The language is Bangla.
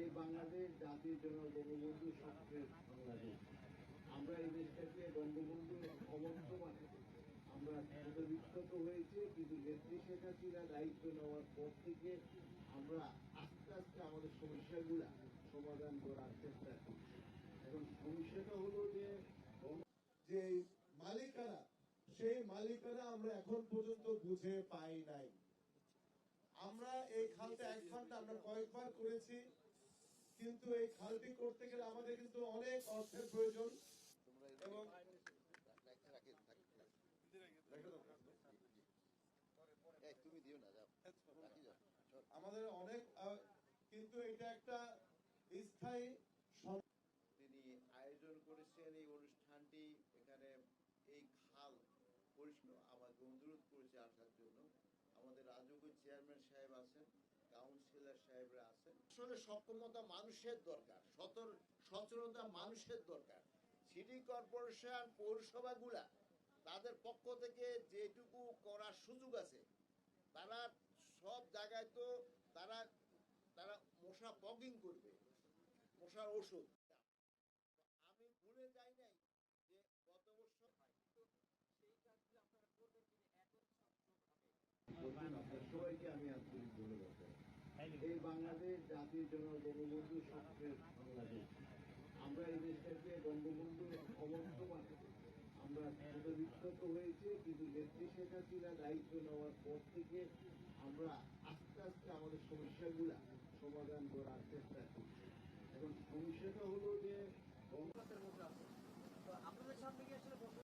এই বাংলাদেশ জাতির জন্য বঙ্গবন্ধু স্বপ্নের বাংলাদেশ। আমরা এই দেশটাকে বঙ্গবন্ধু অবর্তমানে আমরা বিক্ষত হয়েছে, কিন্তু নেত্রী শেখ হাসিনা দায়িত্ব নেওয়ার পর থেকে আমরা আস্তে আস্তে আমাদের সমস্যাগুলা সমাধান করার চেষ্টা করছি। এখন সমস্যাটা হলো যে যে মালিকানা, সেই মালিকানা আমরা এখন পর্যন্ত বুঝে পাই নাই। আমরা এই খালটা এক ঘণ্টা আমরা কয়েকবার করেছি। কিন্তু এই খালটি করতে গেলে আমাদের কিন্তু অনেক অর্থের প্রয়োজন। এবং তুমি দিও না যাও। আমাদের অনেক কিন্তু এটা একটা স্থায়ী তিনি আয়োজন করেছেন এই অনুষ্ঠানটি। এখানে এই খাল পরিষ্কার আমাকে অনুরোধ করেছে আসার জন্য। আমাদের রাজকীয় চেয়ারম্যান সাহেব আছেন। সচেতনতা মানুষের দরকার। সিটি কর্পোরেশন, পৌরসভাগুলা, তাদের পক্ষ থেকে যেটুকু করার সুযোগ আছে, তারা সব জায়গায় তো তারা তারা মশা বগিং করবে, মশার ওষুধ। আমি ভুলে যাই নাই সবাইকে আমি আন্তরিক ধন্যবাদ। এই বাংলাদেশ জাতির জন্য বঙ্গবন্ধু স্বপ্নের বাংলাদেশ। আমরা এই দেশটাকে বঙ্গবন্ধু অবর্তমানে আমরা বিক্ষত হয়েছে, কিন্তু নেত্রী শেখ হাসিনা দায়িত্ব নেওয়ার পর থেকে আমরা আস্তে আস্তে আমাদের সমস্যাগুলা সমাধান করার চেষ্টা করছি। এখন সমস্যাটা হলো যে বঙ্গ মধ্যে আপনাদের সামনে কি আসলে